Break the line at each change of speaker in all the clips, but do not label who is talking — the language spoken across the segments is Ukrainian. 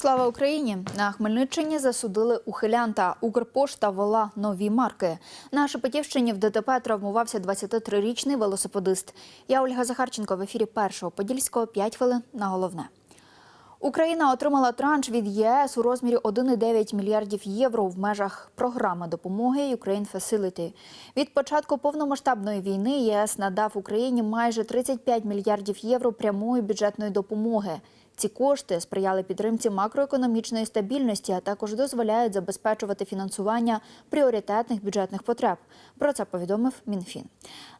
Слава Україні! На Хмельниччині засудили ухилянта. Укрпошта ввела нові марки. На Шепетівщині в ДТП травмувався 23-річний велосипедист. Я Ольга Захарченко в ефірі першого Подільського 5 хвилин на головне. Україна отримала транш від ЄС у розмірі 1,9 мільярдів євро в межах програми допомоги Ukraine Facility. Від початку повномасштабної війни ЄС надав Україні майже 35 мільярдів євро прямої бюджетної допомоги. Ці кошти сприяли підтримці макроекономічної стабільності, а також дозволяють забезпечувати фінансування пріоритетних бюджетних потреб. Про це повідомив Мінфін.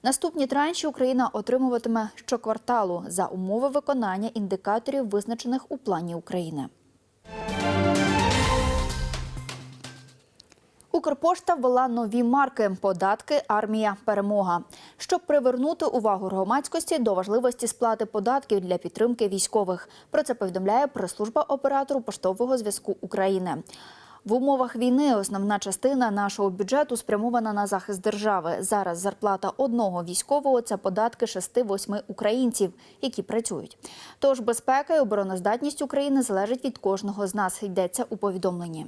Наступні транші Україна отримуватиме щокварталу за умови виконання індикаторів, визначених у плані України. Укрпошта ввела нові марки податки Армія Перемога, щоб привернути увагу громадськості до важливості сплати податків для підтримки військових. Про це повідомляє прес-служба оператору поштового зв'язку України. В умовах війни основна частина нашого бюджету спрямована на захист держави. Зараз зарплата одного військового це податки 6-8 українців, які працюють. Тож безпека і обороноздатність України залежить від кожного з нас. Йдеться у повідомленні.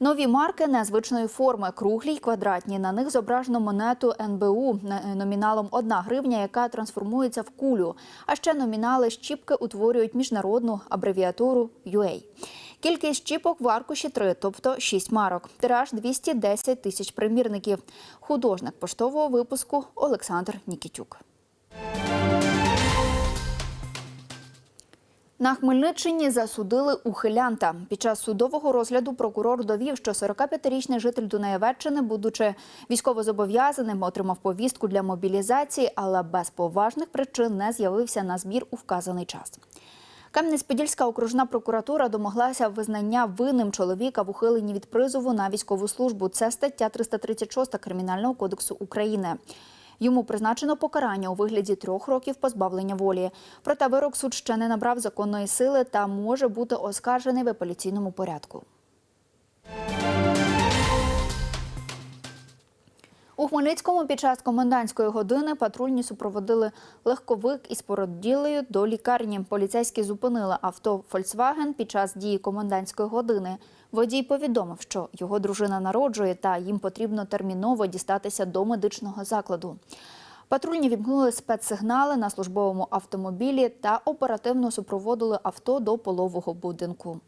Нові марки незвичної форми, круглі й квадратні. На них зображено монету НБУ номіналом 1 гривня, яка трансформується в кулю. А ще номінали щіпки утворюють міжнародну абревіатуру UA. Кількість щіпок в аркуші 3, тобто 6 марок. Тираж 210 тисяч примірників. Художник поштового випуску Олександр Нікітюк. На Хмельниччині засудили ухилянта. Під час судового розгляду прокурор довів, що 45-річний житель Дунаєвеччини, будучи військовозобов'язаним, отримав повістку для мобілізації, але без поважних причин не з'явився на збір у вказаний час. Кам'янець-Подільська окружна прокуратура домоглася визнання винним чоловіка в ухиленні від призову на військову службу. Це стаття 336 Кримінального кодексу України. Йому призначено покарання у вигляді трьох років позбавлення волі. Проте вирок суд ще не набрав законної сили та може бути оскаржений в апеляційному порядку. У Хмельницькому під час комендантської години патрульні супроводили легковик із породілею до лікарні. Поліцейські зупинили авто «Фольксваген» під час дії комендантської години. Водій повідомив, що його дружина народжує та їм потрібно терміново дістатися до медичного закладу. Патрульні вімкнули спецсигнали на службовому автомобілі та оперативно супроводили авто до полового будинку.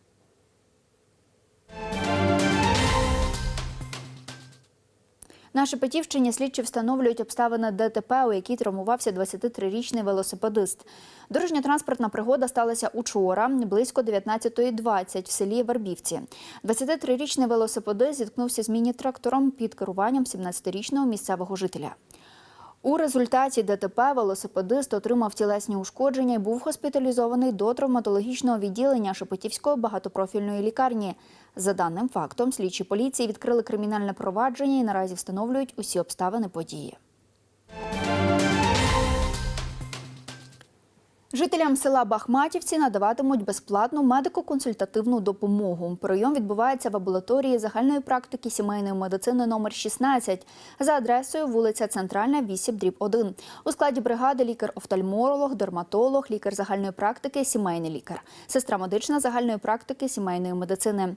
На Шепетівщині слідчі встановлюють обставини ДТП, у якій травмувався 23-річний велосипедист. Дорожньо-транспортна пригода сталася учора, близько 19.20 в селі Вербівці. 23-річний велосипедист зіткнувся з міні-трактором під керуванням 17-річного місцевого жителя. У результаті ДТП велосипедист отримав тілесні ушкодження і був госпіталізований до травматологічного відділення Шепетівської багатопрофільної лікарні. За даним фактом, слідчі поліції відкрили кримінальне провадження і наразі встановлюють усі обставини події. Жителям села Бахматівці надаватимуть безплатну медико-консультативну допомогу. Прийом відбувається в амбулаторії загальної практики сімейної медицини номер 16 за адресою вулиця Центральна, 8 дріб 1. У складі бригади лікар-офтальмолог, дерматолог, лікар загальної практики, сімейний лікар, сестра медична загальної практики сімейної медицини.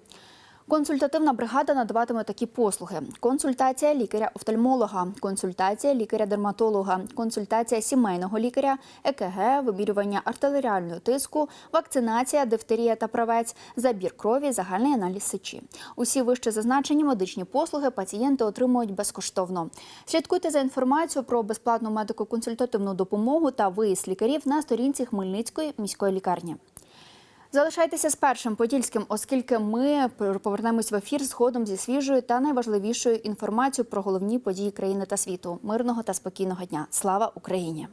Консультативна бригада надаватиме такі послуги: консультація лікаря-офтальмолога, консультація лікаря-дерматолога, консультація сімейного лікаря, ЕКГ, вимірювання артеріального тиску, вакцинація, дифтерія та правець, забір крові, загальний аналіз сечі. Усі вище зазначені медичні послуги пацієнти отримують безкоштовно. Слідкуйте за інформацією про безплатну медико-консультативну допомогу та виїзд лікарів на сторінці Хмельницької міської лікарні. Залишайтеся з першим подільським, оскільки ми повернемось в ефір згодом зі свіжою та найважливішою інформацією про головні події країни та світу. Мирного та спокійного дня. Слава Україні!